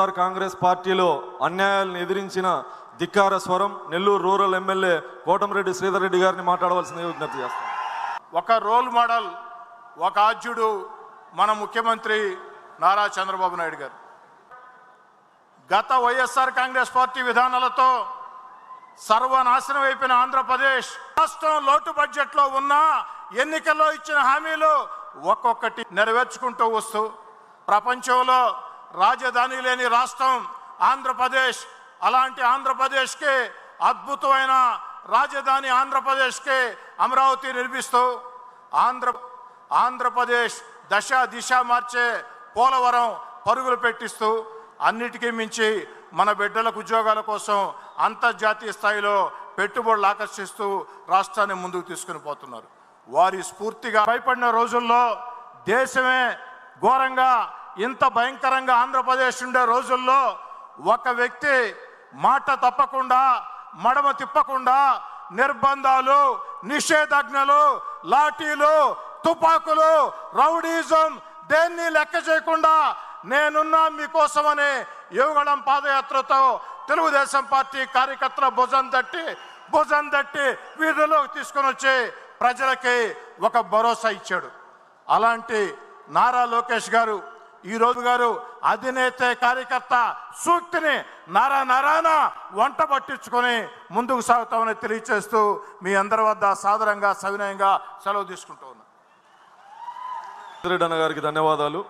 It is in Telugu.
వైఎస్ఆర్ కాంగ్రెస్ పార్టీలో అన్యాయాలను ఎదిరించిన ధిక్కార స్వరం నెల్లూరు రూరల్ ఎమ్మెల్యే కోటమిరెడ్డి శ్రీధర్ రెడ్డి గారిని మాట్లాడవలసిన విజ్ఞప్తి చేస్తాను ఒక రోల్ మోడల్ ఒక ఆద్యుడు మన ముఖ్యమంత్రి నారా చంద్రబాబు నాయుడు గారు. గత వైఎస్ఆర్ కాంగ్రెస్ పార్టీ విధానాలతో సర్వనాశనం అయిపోయిన ఆంధ్రప్రదేశ్ రాష్ట్రం లోటు బడ్జెట్లో ఉన్న ఎన్నికల్లో ఇచ్చిన హామీలు ఒక్కొక్కటి నెరవేర్చుకుంటూ వస్తూ ప్రపంచంలో రాజధాని లేని రాష్ట్రం ఆంధ్రప్రదేశ్. అలాంటి ఆంధ్రప్రదేశ్కి అద్భుతమైన రాజధాని ఆంధ్రప్రదేశ్కి అమరావతి నిర్మిస్తూ ఆంధ్ర ఆంధ్రప్రదేశ్ దశ దిశ మార్చే పోలవరం పరుగులు పెట్టిస్తూ అన్నిటికీ మించి మన బిడ్డలకు ఉద్యోగాల కోసం అంతర్జాతీయ స్థాయిలో పెట్టుబడులు ఆకర్షిస్తూ రాష్ట్రాన్ని ముందుకు తీసుకుని పోతున్నారు. వారి స్ఫూర్తిగా భయపడిన రోజుల్లో దేశమే ఘోరంగా ఇంత భయంకరంగా ఆంధ్రప్రదేశ్ ఉండే రోజుల్లో ఒక వ్యక్తి మాట తప్పకుండా మడమ తిప్పకుండా నిర్బంధాలు నిషేధాజ్ఞలు లాఠీలు తుపాకులు రౌడీజం దేన్ని లెక్క చేయకుండా నేనున్నా మీకోసమని యువగళం పాదయాత్రతో తెలుగుదేశం పార్టీ కార్యకర్తల భుజం తట్టి భుజం తట్టి వీధుల్లోకి తీసుకొని వచ్చి ప్రజలకి ఒక భరోసా ఇచ్చాడు. అలాంటి నారా లోకేష్ గారు ఈ రోజు గారు అధినేత కార్యకర్త సూక్తిని నారా నారాయణ వంట పట్టించుకొని ముందుకు సాగుతామని తెలియచేస్తూ మీ అందరి వద్ద సాదరంగా సవినయంగా సెలవు తీసుకుంటూ ఉన్నా గారికి ధన్యవాదాలు.